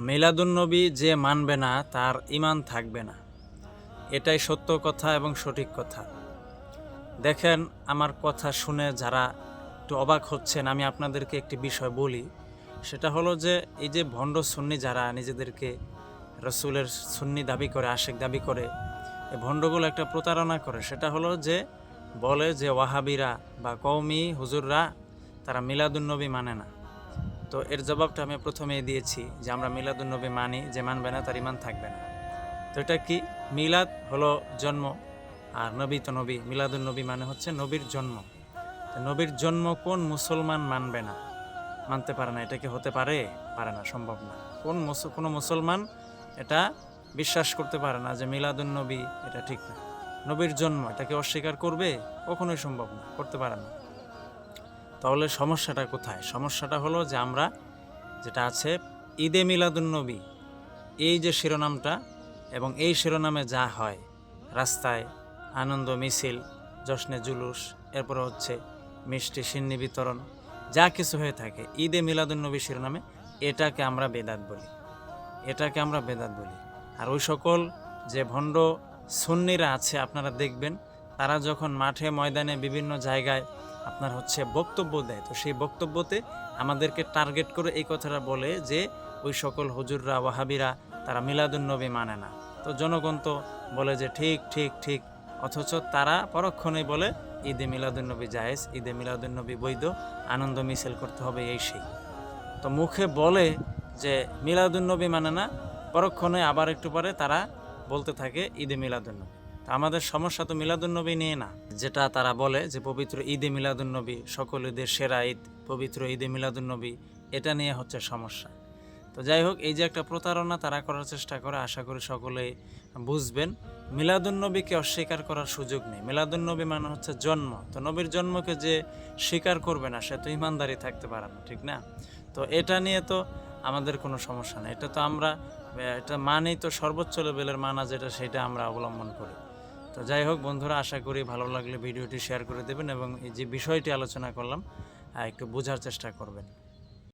মিলাদুন্নবী যে মানবে না, তার ইমান থাকবে না। এটাই সত্য কথা এবং সঠিক কথা। দেখেন, আমার কথা শুনে যারা একটু অবাক হচ্ছেন, আমি আপনাদেরকে একটি বিষয় বলি। সেটা হলো যে, এই যে ভণ্ড সুন্নি যারা নিজেদেরকে রসুলের সুন্নি দাবি করে, আশেক দাবি করে এই ভণ্ডগুলো একটা প্রতারণা করে। সেটা হলো যে, বলে যে ওয়াহাবিরা বা কৌমি হুজুররা তারা মিলাদুন্নবী মানে না। তো এর জবাবটা আমি প্রথমেই দিয়েছি যে আমরা মিলাদুন্নবী মানি, যে মানবে না তার ইমান থাকবে না। তো এটা কি? মিলাদ হলো জন্ম, আর নবী তো নবী। মিলাদুন্নবী মানে হচ্ছে নবীর জন্ম। তো নবীর জন্ম কোন মুসলমান মানবে না? মানতে পারে না। এটা কি হতে পারে? পারে না, সম্ভব না। কোন কোনো মুসলমান এটা বিশ্বাস করতে পারে না যে মিলাদুন্নবী এটা ঠিক না। নবীর জন্ম এটাকে অস্বীকার করবে? কখনোই সম্ভব না, করতে পারে না। তাহলে সমস্যাটা কোথায়? সমস্যাটা হলো যে আমরা যেটা আছে, ঈদে মিলাদুন্নবী এই যে শিরোনামটা এবং এই শিরোনামে যা হয়, রাস্তায় আনন্দ, মিছিল, জশ্নে জুলুস, এরপরে হচ্ছে মিষ্টি, সিন্নি বিতরণ, যা কিছু হয়ে থাকে, ঈদে মিলাদুন্নবী শিরোনামে এটাকে আমরা বেদাত বলি। এটাকে আমরা বেদাত বলি। আর ওই সকল যে ভণ্ড সুন্নিরা আছে, আপনারা দেখবেন তারা যখন মাঠে, ময়দানে বিভিন্ন জায়গায় আপনার হচ্ছে বক্তব্য দেয়, তো সেই বক্তব্যতে আমাদেরকে টার্গেট করে এই কথাটা বলে যে, ওই সকল হুজুররা, ওয়াহাবিরা তারা মিলাদুন্নবী মানে না। তো জনগণ তো বলে যে, ঠিক ঠিক ঠিক। অথচ তারা পরক্ষণেই বলে, ঈদে মিলাদুন্নবী জায়েজ, ঈদে মিলাদুন্নবী বৈধ, আনন্দ মিছিল করতে হবে এই সেই। তো মুখে বলে যে মিলাদুন্নবী মানে না, পরক্ষণে আবার একটু পরে তারা বলতে থাকে, ঈদে মিলাদুন্নবী আমাদের সমস্যা তো মিলাদুন্নবী নিয়ে না। যেটা তারা বলে যে, পবিত্র ঈদে মিলাদুন্নবী, সকল ঈদের সেরা ঈদ, পবিত্র ঈদে মিলাদুন্নবী, এটা নিয়ে হচ্ছে সমস্যা। তো যাই হোক, এই যে একটা প্রতারণা তারা করার চেষ্টা করে, আশা করি সকলেই বুঝবেন, মিলাদুন্নবীকে অস্বীকার করার সুযোগ নেই। মিলাদুন্নবী মানে হচ্ছে জন্ম। তো নবীর জন্মকে যে স্বীকার করবে না, সে তো ইমানদারি থাকতে পারে না, ঠিক না? তো এটা নিয়ে তো আমাদের কোনো সমস্যা নেই। এটা তো আমরা, এটা মানেই তো সর্বোচ্চ লেভেলের মানা যেটা, সেটা আমরা অবলম্বন করি। তো যাই হোক বন্ধুরা, আশা করি ভালো লাগলে ভিডিওটি শেয়ার করে দেবেন এবং এই যে বিষয়টি আলোচনা করলাম একটু বোঝার চেষ্টা করবেন।